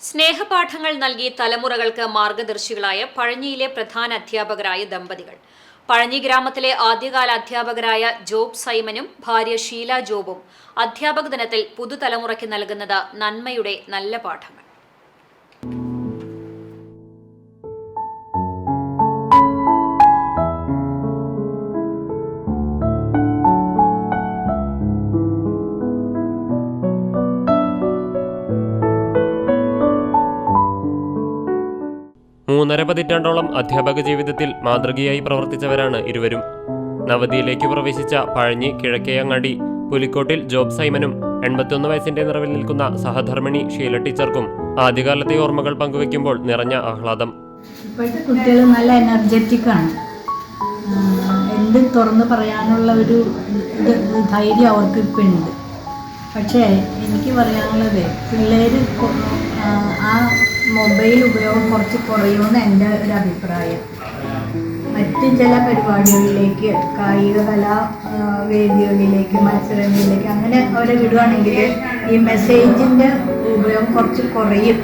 സ്നേഹപാഠങ്ങൾ നൽകി തലമുറകൾക്ക് മാർഗദർശികളായ പഴഞ്ഞിയിലെ പ്രധാന അധ്യാപകരായ ദമ്പതികൾ. പഴഞ്ഞി ഗ്രാമത്തിലെ ആദ്യകാല അധ്യാപകരായ ജോബ് സൈമനും ഭാര്യ ഷീല ജോബും അധ്യാപക ദിനത്തിൽ പുതുതലമുറയ്ക്ക് നൽകുന്നത് നന്മയുടെ നല്ല പാഠങ്ങൾ. മൂന്നര പതിറ്റാണ്ടോളം അധ്യാപക ജീവിതത്തിൽ മാതൃകയായി പ്രവർത്തിച്ചവരാണ് ഇരുവരും. നവതിയിലേക്ക് പ്രവേശിച്ച പഴഞ്ഞി കിഴക്കേയങ്ങാടി പുലിക്കോട്ടിൽ ജോബ് സൈമനും എൺപത്തിയൊന്ന് വയസ്സിന്റെ നിറവിൽ നിൽക്കുന്ന സഹധർമ്മിണി ഷീല ടീച്ചർക്കും ആദ്യകാലത്തെ ഓർമ്മകൾ പങ്കുവെക്കുമ്പോൾ നിറഞ്ഞ ആഹ്ലാദം. കുട്ടികൾ നല്ല എനർജറ്റിക് ആണ്. എന്തും തുറന്ന് പറയാനുള്ള ഒരു ഇത് ധൈര്യം അവർക്ക് ഉണ്ട്. പക്ഷേ എനിക്ക് പറയാനുള്ളത് പിള്ളേർ ആ മൊബൈൽ ഉപയോഗം കുറച്ച് കുറയുമെന്ന് എന്റെ ഒരു അഭിപ്രായം. മറ്റ് ചില പരിപാടികളിലേക്ക് കായിക കലാ വേദികളിലേക്ക് മത്സരങ്ങളിലേക്ക് അങ്ങനെ അവരെ വിടുകയാണെങ്കിൽ ഈ മെസ്സേജിന്റെ ഉപയോഗം കുറച്ച് കുറയും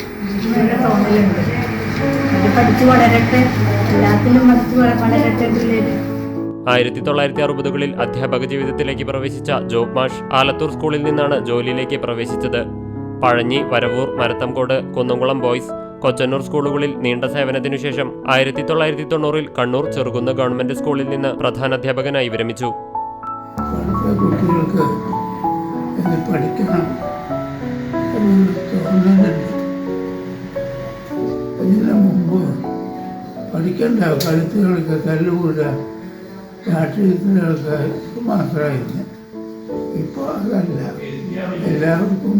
എന്ന് തോന്നലുണ്ട്. അത് പഠിച്ചു വളരട്ടെ എല്ലാത്തിലും പഠിച്ചു വള- വളരട്ടെ പിള്ളേര്. ആയിരത്തി തൊള്ളായിരത്തി അറുപതുകളിൽ അധ്യാപക ജീവിതത്തിലേക്ക് പ്രവേശിച്ച ജോബ് മാഷ് ആലത്തൂർ സ്കൂളിൽ നിന്നാണ് ജോലിയിലേക്ക് പ്രവേശിച്ചത് പഴഞ്ഞി വരവൂർ മരത്തംകോട് കുന്നംകുളം ബോയ്സ് കൊച്ചന്നൂർ സ്കൂളുകളിൽ നീണ്ട സേവനത്തിനു ശേഷം ആയിരത്തി തൊള്ളായിരത്തി തൊണ്ണൂറിൽ കണ്ണൂർ ചെറുകുന്ന് ഗവൺമെന്റ് സ്കൂളിൽ നിന്ന് പ്രധാനാധ്യാപകനായി വിരമിച്ചു. പഠിക്കേണ്ട കളിത്തുകൾക്ക് കല്ലുകൂടുക രാഷ്ട്രീയത്തിലൊക്കെ മാത്രമായിരുന്നു. ഇപ്പോൾ അതല്ല. എല്ലാവർക്കും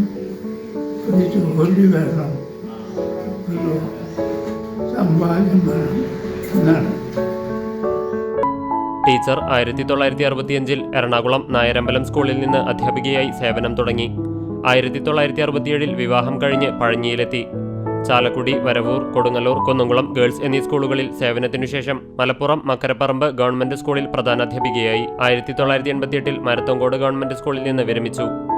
ഒരു ജോലി വേണം സമ്പാദ്യം എന്നാണ്. ടീച്ചർ ആയിരത്തി തൊള്ളായിരത്തി അറുപത്തിയഞ്ചിൽ എറണാകുളം നായരമ്പലം സ്കൂളിൽ നിന്ന് അധ്യാപികയായി സേവനം തുടങ്ങി. ആയിരത്തി തൊള്ളായിരത്തി അറുപത്തിയേഴിൽ വിവാഹം കഴിഞ്ഞ് പഴഞ്ഞിയിലെത്തി ചാലക്കുടി വരവൂർ കൊടുങ്ങല്ലൂർ കുന്നംകുളം ഗേൾസ് എന്നീ സ്കൂളുകളിൽ സേവനത്തിനു ശേഷം മലപ്പുറം മക്കരപ്പറമ്പ് ഗവൺമെന്റ് സ്കൂളിൽ പ്രധാനാധ്യാപികയായി. ആയിരത്തി തൊള്ളായിരത്തി എൺപത്തിയെട്ടിൽ മരത്തങ്കോട് ഗവൺമെന്റ് സ്കൂളിൽ നിന്ന് വിരമിച്ചു.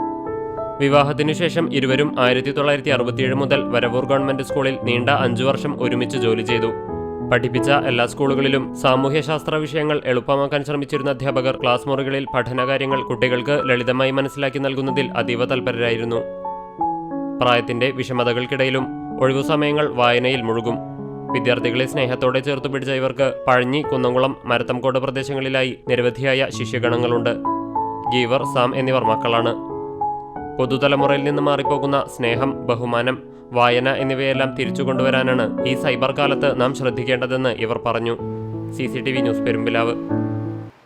വിവാഹത്തിനു ശേഷം ഇരുവരും ആയിരത്തി തൊള്ളായിരത്തി അറുപത്തിയേഴ് മുതൽ വരവൂർ ഗവൺമെന്റ് സ്കൂളിൽ നീണ്ട അഞ്ചു വർഷം ഒരുമിച്ച് ജോലി ചെയ്തു. പഠിപ്പിച്ച എല്ലാ സ്കൂളുകളിലും സാമൂഹ്യശാസ്ത്ര വിഷയങ്ങൾ എളുപ്പമാക്കാൻ ശ്രമിച്ചിരുന്ന അധ്യാപകർ ക്ലാസ് മുറികളിൽ പഠനകാര്യങ്ങൾ കുട്ടികൾക്ക് ലളിതമായി മനസ്സിലാക്കി നൽകുന്നതിൽ അതീവ തൽപരരായിരുന്നു. പ്രായത്തിന്റെ വിഷമതകൾക്കിടയിലും ഒഴിവു സമയങ്ങൾ വായനയിൽ മുഴുകും. വിദ്യാർത്ഥികളെ സ്നേഹത്തോടെ ചേർത്ത് പിടിച്ച ഇവർക്ക് പഴഞ്ഞി കുന്നംകുളം മരത്തംകോട് പ്രദേശങ്ങളിലായി നിരവധിയായ ശിഷ്യഗണങ്ങളുണ്ട്. ഗീവർ സാം എന്നിവർ മക്കളാണ്. പുതുതലമുറയിൽ നിന്ന് മാറിപ്പോകുന്ന സ്നേഹം ബഹുമാനം വായന എന്നിവയെല്ലാം തിരിച്ചു കൊണ്ടുവരാനാണ് ഈ സൈബർ കാലത്ത് നാം ശ്രദ്ധിക്കേണ്ടതെന്ന് ഇവർ പറഞ്ഞു. C news Perumpilavu.